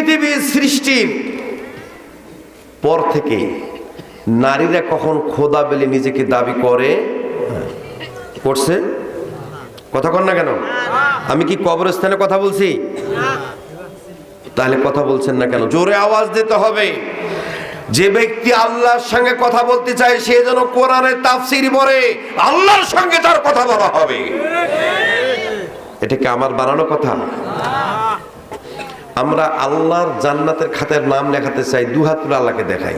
পৃথিবীর সৃষ্টির পর থেকে নারীরা কখন খোদা বলে নিজেকে দাবি করে? করছে? কথা কন না কেন? আমি কি কবরস্থানে কথা বলছি? তাহলে কথা বলছেন না কেন? জোরে আওয়াজ দিতে হবে। যে ব্যক্তি আল্লাহর সঙ্গে কথা বলতে চায়, সে যেন কোরআনের তাফসির পড়ে। আল্লাহর সঙ্গে তার কথা বলা হবে। এটা কি আমার বানানো কথা? আমরা আল্লাহর জান্নাতের খাতের নাম লেখাতে চাই, দু হাত তুলে আল্লাহকে দেখাই।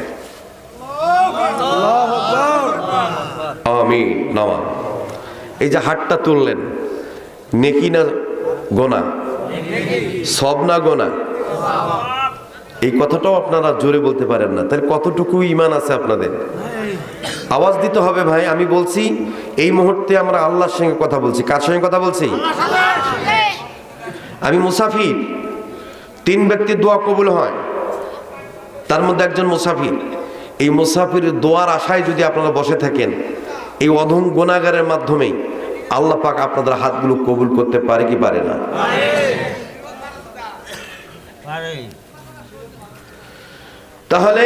আমি নামা এই যে হাতটা তুললেন, নেকি না গোনা? সব না গোনা? এই কথাটাও আপনারা জোরে বলতে পারেন না। তাহলে কতটুকু ইমান আছে আপনাদের? আওয়াজ দিতে হবে ভাই, আমি বলছি, এই মুহূর্তে আমরা আল্লাহর সঙ্গে কথা বলছি। কার সঙ্গে কথা বলছি? আমি মুসাফির। তিন ব্যক্তির দোয়া কবুল হয় তার মধ্যে একজন মুসাফির। এই মুসাফিরের দোয়ার আশায় যদি আপনারা বসে থাকেন এই অধম গোনাগারের মাধ্যমে আল্লাহ পাক আপনাদের হাতগুলো কবুল করতে পারে কি পারে না? তাহলে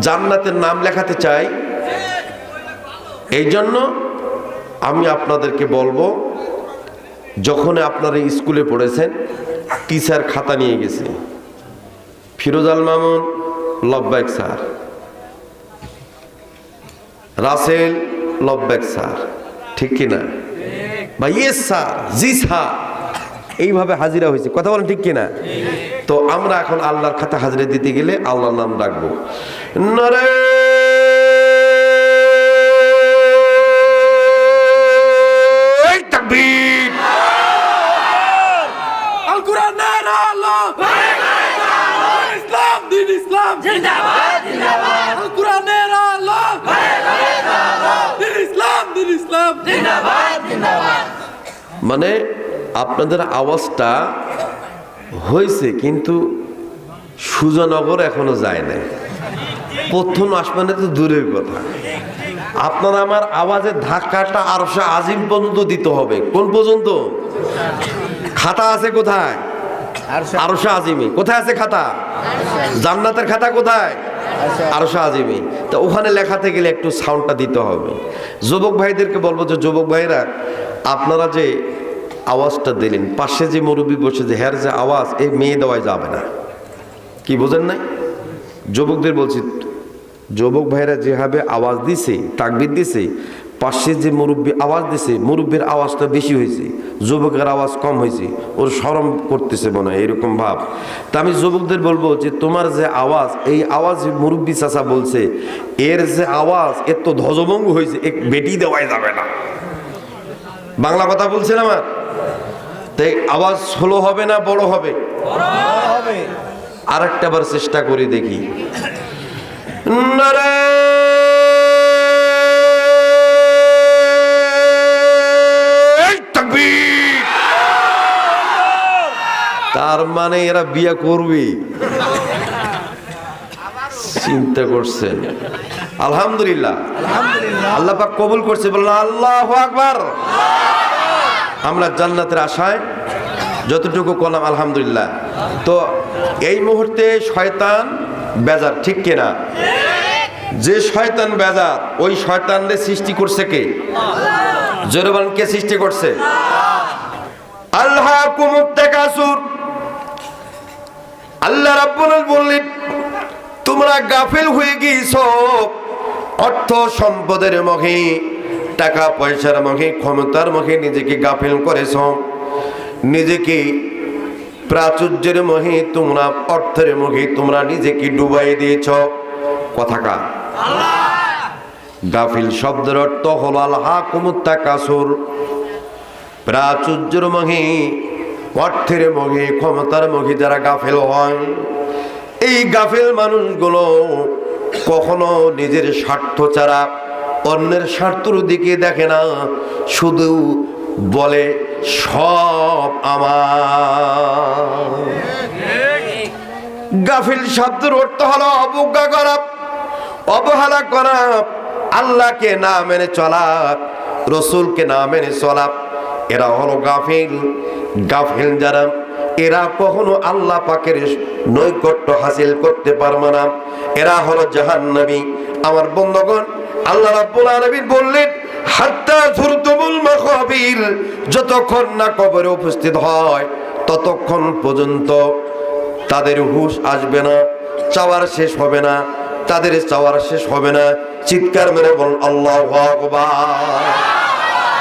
জান্নাতের নাম লেখাতে চাই। এই জন্য আমি আপনাদেরকে বলব যখন আপনারা স্কুলে পড়েছেন টিচার খাতা নিয়ে গেছে। ফিরোজ আল মামুন লব্বাক স্যার। রাসেল লব্বাক স্যার। ঠিক কিনা বা ইয়েস স্যার, জি স্যার। এইভাবে হাজিরা হয়েছে। কথা বলেন ঠিক কিনা তো আমরা এখন আল্লাহর খাতা হাজিরা দিতে গেলে আল্লাহর নাম রাখব। নরে ইসলাম জিন্দাবাদ জিন্দাবাদ। আল কোরআনের আলো দিন ইসলাম দিন ইসলাম। জিন্দাবাদ জিন্দাবাদ। মানে আপনাদের আওয়াজটা হয়েছে কিন্তু সুজনগর এখনও যায় নাই। প্রথম আসমানে তো দূরের কথা। আপনার আমার আওয়াজের ধাক্কাটা আরও সে আজিম পর্যন্ত দিতে হবে। কোন পর্যন্ত? খাতা আছে কোথায়? আরশা আজিমি। কোথায় আছে খাতা? জান্নাতের খাতা কোথায়? আরশা আজিমি তা ওখানে লেখাতে গেলে একটু সাউন্ডটা দিতে হবে। যুবক ভাইদেরকে বলব যে যুবক ভাইরা আপনারা যে আওয়াজটা দিলেন পাশে যে মুরব্বী বসে যে হ্যার যে আওয়াজ এই মেয়ে দেওয়াই যাবে না। কি বোঝেন নাই? যুবকদের বলছি যুবক ভাইরা যেভাবে আওয়াজ দিছে তাকবির দিছে পাশে যে মুরব্বী আওয়াজ দিছে মুরব্বীর আওয়াজটা বেশি হয়েছে যুবকের আওয়াজ কম হয়েছে ওর সরম করতেছে মনে হয় এরকম ভাব। তা আমি যুবকদের বলব যে তোমার যে আওয়াজ এই আওয়াজ মুরব্বী চাচা বলছে এর যে আওয়াজ এর তো ধ্বজভঙ্গ হয়েছে এক বেটি দেওয়াই যাবে না। বাংলা কথা বলছেন আমার? তাই আওয়াজ স্লো হবে না বড় হবে? আর একটা বার চেষ্টা করে দেখি। নারে তার মানে এরা বিয়ে করবে। চিন্তা করছেন। আলহামদুলিল্লাহ। আল্লাহ পাক কবুল করছে বললাম আল্লাহ আকবার। আমরা জান্নাতের আশায় যতটুকু করলাম আলহামদুলিল্লাহ। তো এই মুহূর্তে শয়তান বেজার ঠিক কিনা যে শয়তান বেজার ওই শয়তানদের সৃষ্টি করছে কে? জোরবান কে সৃষ্টি করছে? আল্লাহ। কুমুত্তাকাসুর আল্লাহ রাব্বুল বললেন, তোমরা গাফিল হয়ে গিয়েছো। অর্থ সম্পদের মুখে, টাকা পয়সার মুখে, ক্ষমতার মুখে নিজেকে গাফিল করেছ। নিজেকে প্রাচুর্যের মুখে, তোমরা অর্থের মুখে, তোমরা নিজেকে ডুবাই দিয়েছ। কথাকা গাফিল শব্দের অর্থ হল আল্লাহ কুমুত্তা কাসুর প্রাচুর্যের মুখে অর্থের মুখে ক্ষমতার মুখে যারা গাফিল হয়, এই গাফেল মানুষগুলো কখনো নিজের স্বার্থ ছাড়া অন্যের স্বার্থর দিকে দেখে না, শুধু বলে, সব আমার। গাফিল শব্দের অর্থ হলো অবজ্ঞা করা, অবহেলা করা, আল্লাহকে না মেনে চলা, রসুলকে না মেনে চলা। এরা হলো গাফিল। গাফিল যারা, এরা কখনো আল্লাহ পাকের নৈকট্য হাসিল করতে পারবে না। এরা হলো জাহান্নামী। আমার বন্ধুগণ, আল্লাহ রাব্বুল আলামিন বললেন, হাত্তা যুরতুমুল মাকাবির যতক্ষণ না কবরে উপস্থিত হয়, ততক্ষণ পর্যন্ত তাদের হুশ আসবে না, চাওয়ার শেষ হবে না, তাদের চাওয়ার শেষ হবে না। চিৎকার মেরে বল আল্লাহ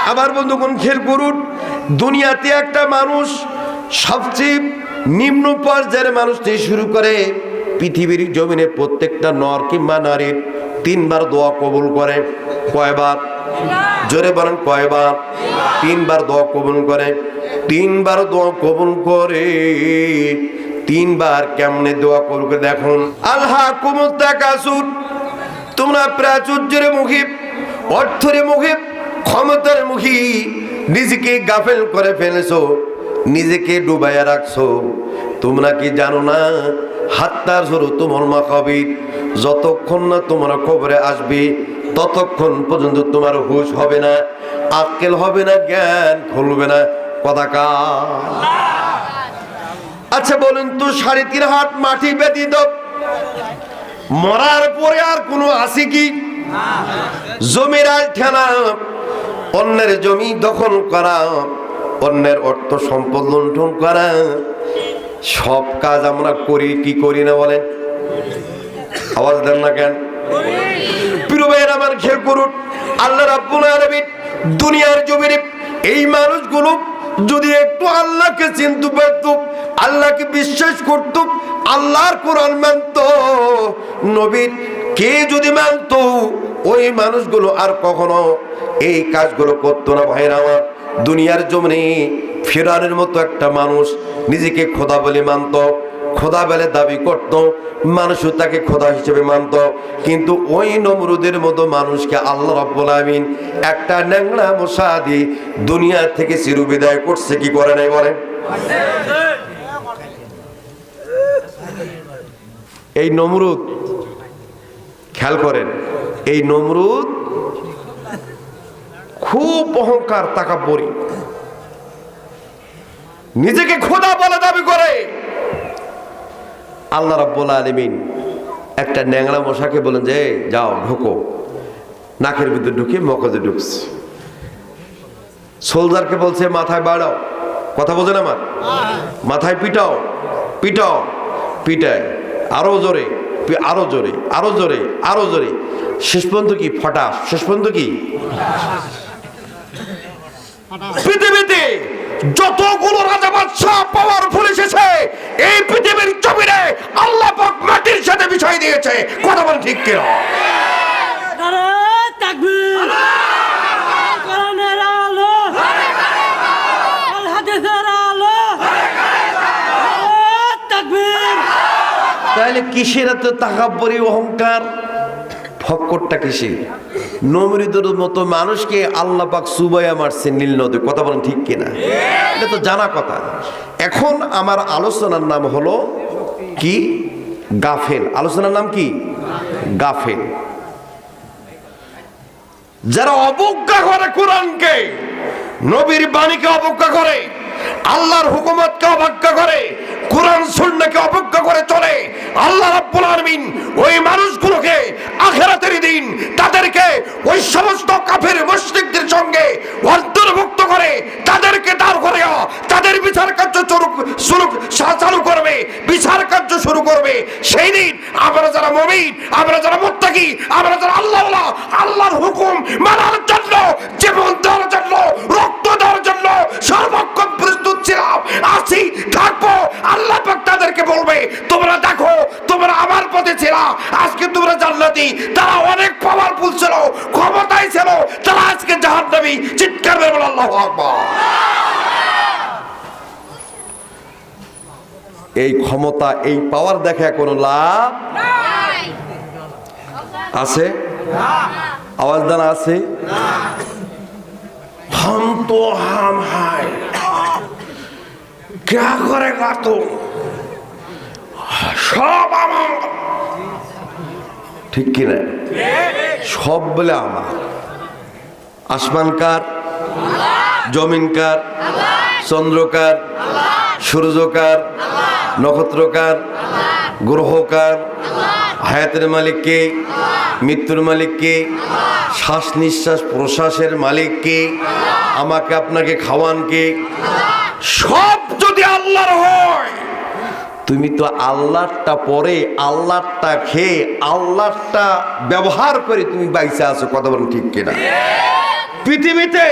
আমার বন্ধুগণ, খেল করুন। দুনিয়াতে একটা মানুষ সবচেয়ে নিম্ন পর্যায়ের মানুষ থেকে শুরু করে পৃথিবীর জমিনে প্রত্যেকটা নর কিংবা নারীর তিনবার দোয়া কবুল করে। কয়বার? জোরে বলেন, কয়বার? তিনবার দোয়া কবুল করে। তিনবার দোয়া কবুল করে। তিনবার কেমনে দোয়া কবুল করে দেখুন। আল্লাহ কুমুত্তা কাসুর তোমরা প্রাচুর্যের মুখে, অর্থের মুখে ক্ষমতার মুখী, নিজেকে গাফেল করে ফেলেছো, নিজেকে ডুবাইয়া রাখছো। তোমরা কি জানো না, হাত্তার সরু তোমার মা কবির যতক্ষণ না তোমরা খবরে আসবে, ততক্ষণ পর্যন্ত তোমার হুশ হবে না, আক্কেল হবে না, জ্ঞান খুলবে না পতাকা আচ্ছা বলেন তো, সাড়ে তিন হাত মাটি ব্যতীত মরার পরে আর কোনো আছে কি? জমির আল ঠেলা অন্যের জমি দখল করা, অন্যের অর্থ সম্পদ লুণ্ঠন করা। সব কাজ আমরা করি, কি করি না বলেন? আওয়াজ দেন না কেন? প্রিয় আমার খেয়াল করুন, আল্লাহ রাব্বুল আলামিন দুনিয়ার জমিনে এই মানুষগুলো যদি একটু আল্লাহকে চিনতে পারত, আল্লাহকে বিশ্বাস করত, আল্লাহর কোরআন মানত, নবীর কে যদি মানত ওই মানুষগুলো আর কখনো এই কাজগুলো করতো না ভাইরা আমার। দুনিয়ার জমিনে ফেরানের মতো একটা মানুষ নিজেকে খোদা বলে মানত, খোদা বলে দাবি করত, মানুষও তাকে খোদা হিসেবে মানত। কিন্তু ওই নমরুদের মতো মানুষকে আল্লাহ রাব্বুল আমিন একটা ন্যাংরা মশা দিয়ে দুনিয়া থেকে চিরবিদায় করছে, কি করে নাই বলে এই নমরুদ, খেয়াল করেন এই নমরুদ খুব অহংকার, তাকাব্বরি। নিজেকে খোদা বলে দাবি করে। আল্লাহ রাব্বুল আলামিন একটা ন্যাংরা মশাকে বলেন যে যাও, ঢোকো। নাকের ভিতরে ঢুকে মকজে ঢুকছে। সোলজারকে বলছে, মাথায় বাড়াও। কথা বোঝেন আমার মাথায় পিটাও পিটাও, পিটায়। আরও জোরে। আরও জোরে আরও জোরে আরও জোরে। শেষ পর্যন্ত কি? ফটাস। শেষ পর্যন্ত কি? পৃথিবীতে যতগুলো রাজা বাদশাহ পাওয়ারফুল এসেছে এই পৃথিবীর জমিনে আল্লাহ পাক মাটির সাথে বিষয় দিয়েছে কথা বল ঠিক কিনা নারে তাকবীর কোরআনের আলো আল হাদিসের আলো নারে তাকবীর তাহলে কিসের এত তাকাব্বরি, অহংকার? ফক্করটা কিসের? নমরিদের মতো মানুষকে আল্লাহ পাক সুবাইয়া মারছে নীল নদী। কথা বলেন ঠিক কিনা? এটা তো জানা কথা। এখন আমার আলোচনার নাম হলো কি? গাফেল। আলোচনার নাম কি? গাফেল। যারা অবজ্ঞা করে কোরআনকে, নবীর বাণীকে অবজ্ঞা করে, আল্লাহর হুকুমতকে অবজ্ঞা করে কোরআন সুন্নাহকে অবজ্ঞা করে চলে। আল্লাহ রাব্বুল আলামিন ওই মানুষগুলোকে আখেরাতের দিন তাদেরকে ওই সমস্ত কাফের মুশরিকদের সঙ্গে অন্তর্ভুক্ত করে, তাদেরকে দাঁড় করে তাদের বিচার কার্য শুরু চালু করবে, বিচার কার্য শুরু করবে। সেই দিন আমরা যারা মমিন, আমরা যারা মুত্তাকি, আমরা যারা আল্লাহ আল্লাহর হুকুম মানার তোমরা জান্নাতি তারা অনেক পাওয়ারফুল ছিল ক্ষমতায় ছিল তারা আজকে জাহান্নামী চিৎকার মেরে বলে আল্লাহু আকবার এই ক্ষমতা এই পাওয়ার দেখে কোনো লাভ আছে আওয়াজ দানা আছে हम तो हम है क्या करेगा तू সব আমার ঠিক কিনা সব বলে আমার। আসমান কার? জমিন কার? চন্দ্র কার? সূর্যকার নক্ষত্রকার গ্রহকার হায়াতের মালিককে মৃত্যুর মালিককে শ্বাস নিঃশ্বাস প্রশ্বাসের মালিককে আমাকে আপনাকে খাওয়ানকে সব তুমি তো আল্লাহটা পরে আল্লাহটা খেয়ে আল্লাহটা ব্যবহার করে তুমি বাইসে আছো কথা বলেন ঠিক কিনা? পৃথিবীতে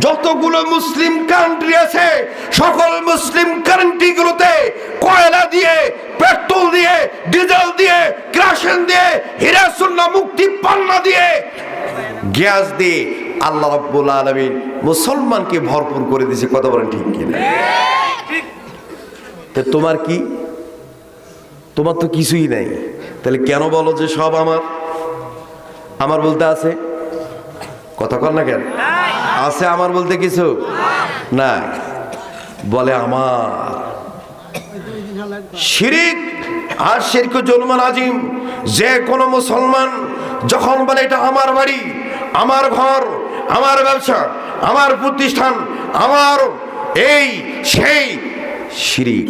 যতগুলো মুসলিম কান্ট্রি আছে সকল মুসলিম কান্ট্রিগুলোতে কয়লা দিয়ে পেট্রোল দিয়ে ডিজেল দিয়ে ক্রাশন দিয়ে হিরাসুন্না মুক্তি পান্না দিয়ে গ্যাস দিয়ে আল্লাহ রাব্বুল আলামিন মুসলমানকে ভরপুর করে দিয়েছে কথা বলেন ঠিক কিনা? তো তোমার কি তোমার তো কিছুই নাই। তাহলে কেন বলো যে সব আমার? আমার বলতে আছে? কথা কর না কেন? আছে আমার বলতে কিছু? না বলে আমার। শিরিক আর শিরক জুলমান আজিম, যে কোনো মুসলমান যখন বলে এটা আমার বাড়ি, আমার ঘর, আমার ব্যবসা, আমার প্রতিষ্ঠান, আমার এই সেই শিরিক,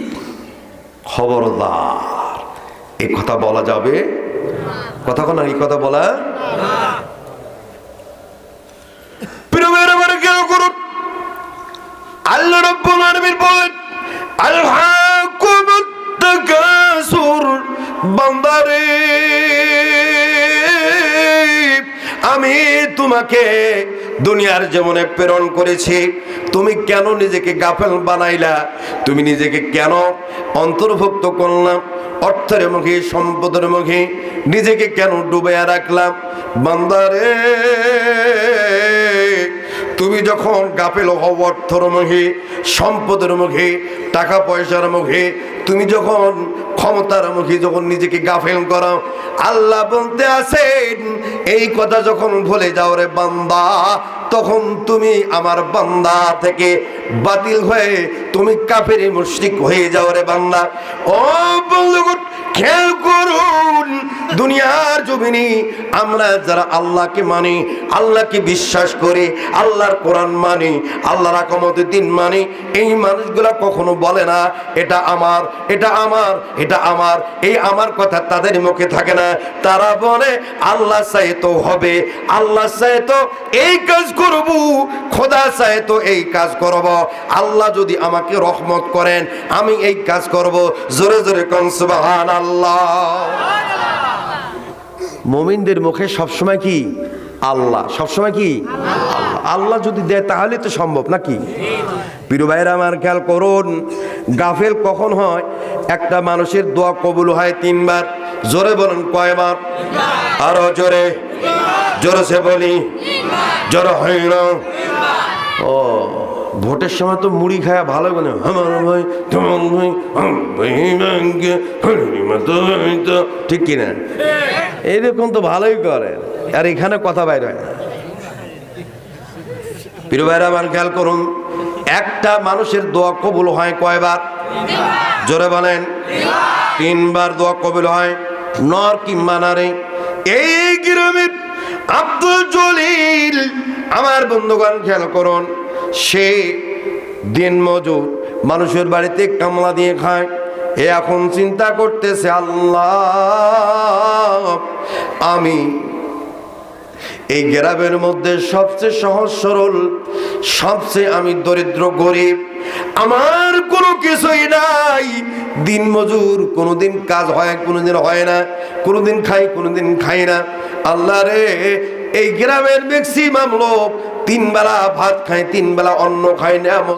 খবরদার। এই কথা বলা যাবে? কথা কোন এই কথা বলা। আমি তোমাকে দুনিয়ার জীবনে প্রেরণ করেছি। তুমি কেন নিজেকে গাফেল বানাইলা? তুমি নিজেকে কেন অন্তর্ভুক্ত করলাম অর্থের মুখে, সম্পদের মুখে নিজেকে কেন ডুবাইয়া রাখলাম? বান্দারে, তুমি যখন গাফেল হও অর্থর মুখে, সম্পদের মুখে, টাকা পয়সার মুখে, তুমি যখন ক্ষমতার মুখে যখন নিজেকে গাফেল করো, আল্লাহ বলতে আছেন, এই কথা যখন ভুলে যাও রে বান্দা, তখন তুমি আমার বান্দা থেকে বাতিল হয়ে তুমি কাফের মুশরিক হয়ে যাও রে বান্দা। ও বন্ধুগণ, খেয়াল করুন, দুনিয়ার জমিনে আমরা যারা আল্লাহকে মানি, আল্লাহকে বিশ্বাস করি, আল্লাহর কোরআন মানি, আল্লাহর আকমতের দিন মানি, এই মানুষগুলা কখনো বলে না, এটা আমার এটা আমার এটা আমার, এই আমার কথা তাদের মুখে থাকে না। তারা বলে, আল্লাহ চাই তো হবে, আল্লাহ চাই তো এই কাজ করব, খোদা চাই তো এই কাজ করব। আল্লাহ যদি আমাকে রহমত করেন, আমি এই কাজ করব। জোরে জোরে কন সুবহান আল্লাহ মমিনদের মুখে সবসময় কি? আল্লাহ। সবসময় কি? আল্লাহ। আল্লাহ যদি দেয়, তাহলে তো সম্ভব, নাকি? প্রিয় ভাইরা আমার খেয়াল করুন, গাফেল কখন হয়? একটা মানুষের দোয়া কবুল হয় তিনবার। জোরে বলুন, কয়বার? আরও জোরে। জোরে সে বলি, জোরে হয় না ও। ভোটের সময় তো মুড়ি খায়া ভালো বলে আমার ভাই তোমার ভাই। ঠিক কিনা? এইরকম তো ভালোই করে। আর এখানে কথা বাইর হয় প্রিয় ভাইরা, আমার খেয়াল করুন, একটা মানুষের দোয়া কবুল হয় কয়বার? জোরে বলেন, তিনবার দোয়া কবুল হয়, নর কিংবা নারে এই গ্রামের আব্দুল জলিল, আমার বন্ধুগণ খেয়াল করুন সে দিন মজুর। মানুষের বাড়িতে কামলা দিয়ে খায়। এ এখন চিন্তা করতেছে, আল্লাহ, আমি এই গ্রামের মধ্যে সবচেয়ে সহজ সরল, সবচেয়ে আমি দরিদ্র গরিব। আমার কোনো কিছুই নাই। দিন মজুর, কোনোদিন কাজ হয়, কোনোদিন হয় না। কোনোদিন খাই কোনোদিন খাই না। আল্লাহ রে এই গ্রামের ম্যাক্সিমাম লোক তিন বেলা ভাত খায় তিন বেলা অন্ন খায় না